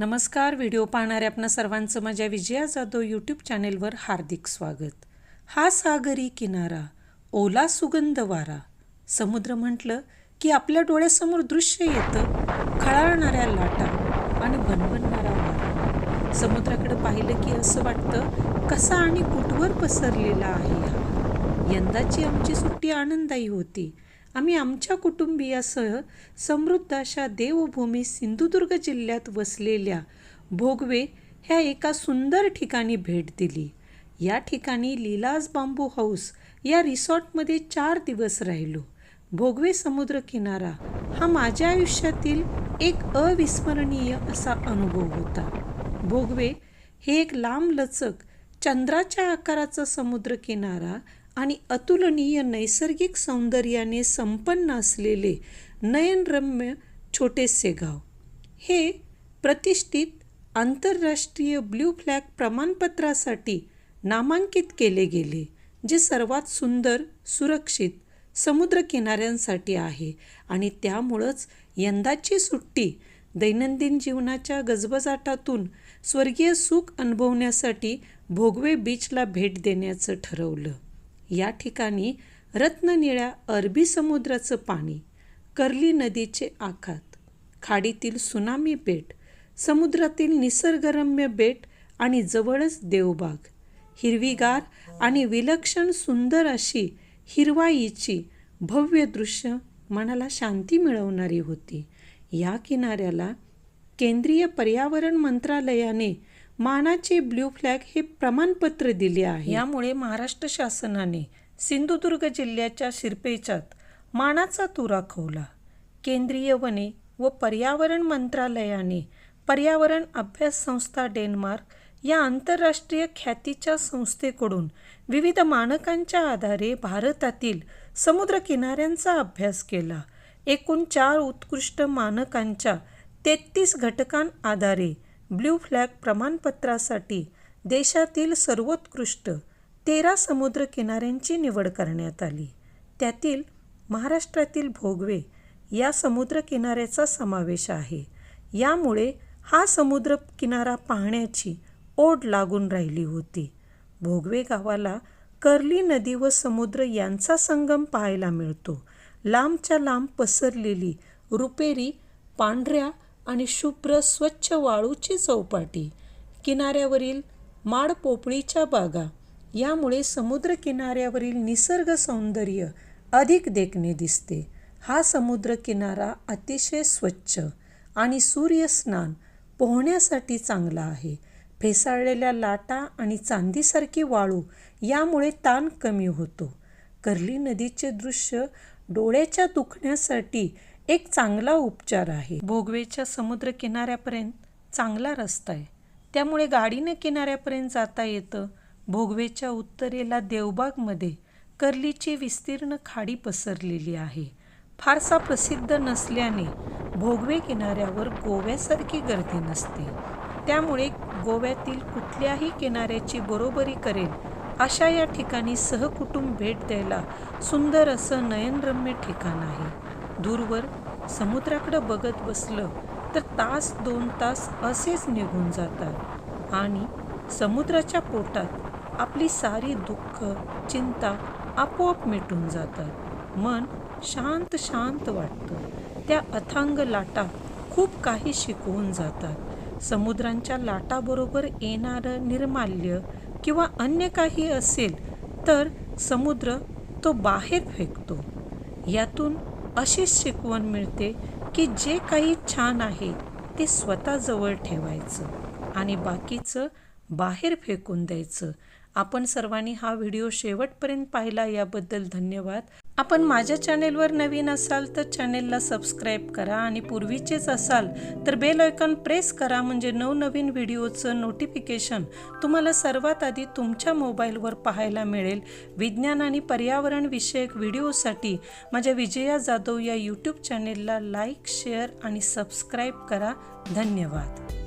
नमस्कार व्हिडिओ पाहणाऱ्या आपणा सर्वांचं माझ्या विजया जाधव यूट्यूब चॅनेलवर हार्दिक स्वागत. हा सागरी किनारा ओला सुगंध वारा. समुद्र म्हटलं की आपल्या डोळ्यासमोर दृश्य येतं खळाळणाऱ्या लाटा आणि बनबनणारा वारा. समुद्राकडे पाहिलं की असं वाटतं कसा आणि कुठवर पसरलेला आहे हा. यंदाची आमची सुट्टी आनंददायी होती. आम्ही आमच्या कुटुंबियासह समृद्ध अशा देवभूमी सिंधुदुर्ग जिल्ह्यात वसलेल्या भोगवे ह्या एका सुंदर ठिकाणी भेट दिली. या ठिकाणी लीलाज बांबू हाऊस या रिसॉर्टमध्ये चार दिवस राहिलो. भोगवे समुद्रकिनारा हा माझ्या आयुष्यातील एक अविस्मरणीय असा अनुभव होता. भोगवे हे एक लांब लचक चंद्राच्या आकाराचा समुद्रकिनारा आणि अतुलनीय नैसर्गिक सौंदर्याने संपन्न असलेले नयनरम्य छोटेसे गाव. हे प्रतिष्ठित आंतरराष्ट्रीय ब्ल्यू फ्लॅग प्रमाणपत्रासाठी नामांकित केले गेले जे सर्वात सुंदर सुरक्षित समुद्रकिनाऱ्यांसाठी आहे आणि त्यामुळंच यंदाची सुट्टी दैनंदिन जीवनाच्या गजबजाटातून स्वर्गीय सुख अनुभवण्यासाठी भोगवे बीचला भेट देण्याचं ठरवलं. या ठिकाणी रत्ननिळ्या अरबी समुद्राचं पाणी कर्ली नदीचे आखात खाडीतील सुनामी बेट समुद्रातील निसर्गरम्य बेट आणि जवळच देवबाग हिरवीगार आणि विलक्षण सुंदर अशी हिरवाईची भव्य दृश्य मनाला शांती मिळवणारी होती. या किनाऱ्याला केंद्रीय पर्यावरण मंत्रालयाने मानाचे ब्ल्यू फ्लॅग हे प्रमाणपत्र दिले आहे. यामुळे महाराष्ट्र शासनाने सिंधुदुर्ग जिल्ह्याच्या शिरपेचात मानाचा तुरा खवला. केंद्रीय वने व पर्यावरण मंत्रालयाने पर्यावरण अभ्यास संस्था डेन्मार्क या आंतरराष्ट्रीय ख्यातीच्या संस्थेकडून विविध मानकांच्या आधारे भारतातील समुद्रकिनाऱ्यांचा अभ्यास केला. एकूण चार उत्कृष्ट मानकांच्या तेहतीस घटकांआधारे ब्ल्यू फ्लॅग प्रमाणपत्रासाठी देशातील सर्वोत्कृष्ट तेरा समुद्रकिनाऱ्यांची निवड करण्यात आली. त्यातील महाराष्ट्रातील भोगवे या समुद्रकिनाऱ्याचा समावेश आहे. यामुळे हा समुद्रकिनारा पाहण्याची ओढ लागून राहिली होती. भोगवे गावाला कर्ली नदी व समुद्र यांचा संगम पाहायला मिळतो. लांबच्या लांब पसरलेली रुपेरी पांढऱ्या आणि शुभ्र स्वच्छ वाळूची चौपाटी. किनाऱ्यावरील माड पोपळीच्या बागा. यामुळे समुद्र किनाऱ्यावरील निसर्ग सौंदर्य अधिक देखणे दिसते. हा समुद्र किनारा अतिशय स्वच्छ आणि सूर्यस्नान पोहण्यासाठी चांगला आहे. फेसाळलेल्या लाटा आणि चांदीसारखी वाळू यामुळे ताण कमी होतो. कर्ली नदीचे दृश्य डोळ्याच्या दुखण्यासाठी एक चांगला उपचार आहे. भोगवेच्या समुद्र किनाऱ्यापर्यंत चांगला रस्ता आहे. त्यामुळे गाडीने किनाऱ्यापर्यंत जाता येतं. भोगवेच्या उत्तरेला देवबागमध्ये कर्लीची विस्तीर्ण खाडी पसरलेली आहे. फारसा प्रसिद्ध नसल्याने भोगवे किनाऱ्यावर गोव्यासारखी गर्दी नसते. त्यामुळे गोव्यातील कुठल्याही किनाऱ्याची बरोबरी करेल अशा या ठिकाणी सहकुटुंब भेट द्यायला सुंदर असं नयनरम्य ठिकाण आहे. दूरवर समुद्राकडं बघत बसलं तर तास दोन तास असेच निघून जातात. आणि समुद्राच्या पोटात आपली सारी दुःख चिंता आपोआप मिटून जातात. मन शांत शांत वाटतं. त्या अथांग लाटा खूप काही शिकवून जातात. समुद्रांच्या लाटाबरोबर येणारं निर्माल्य किंवा अन्य काही असेल तर समुद्र तो बाहेर फेकतो. यातून अशीच शिकवण मिळते की जे काही छान आहे ते स्वतःजवळ ठेवायचं आणि बाकीचं बाहेर फेकून द्यायचं. आपण सर्वांनी हा व्हिडिओ शेवटपर्यंत पाहिला याबद्दल धन्यवाद. आपण माझ्या चॅनेलवर नवीन असाल तर चॅनेलला सबस्क्राईब करा आणि पूर्वीचेच असाल तर बेल आयकॉन प्रेस करा म्हणजे नवनवीन व्हिडिओचं नोटिफिकेशन तुम्हाला सर्वात आधी तुमच्या मोबाईलवर पाहायला मिळेल. विज्ञान आणि पर्यावरण विषयक व्हिडिओसाठी माझ्या विजया जाधव या यूट्यूब चॅनेलला लाईक शेअर आणि सबस्क्राईब करा. धन्यवाद.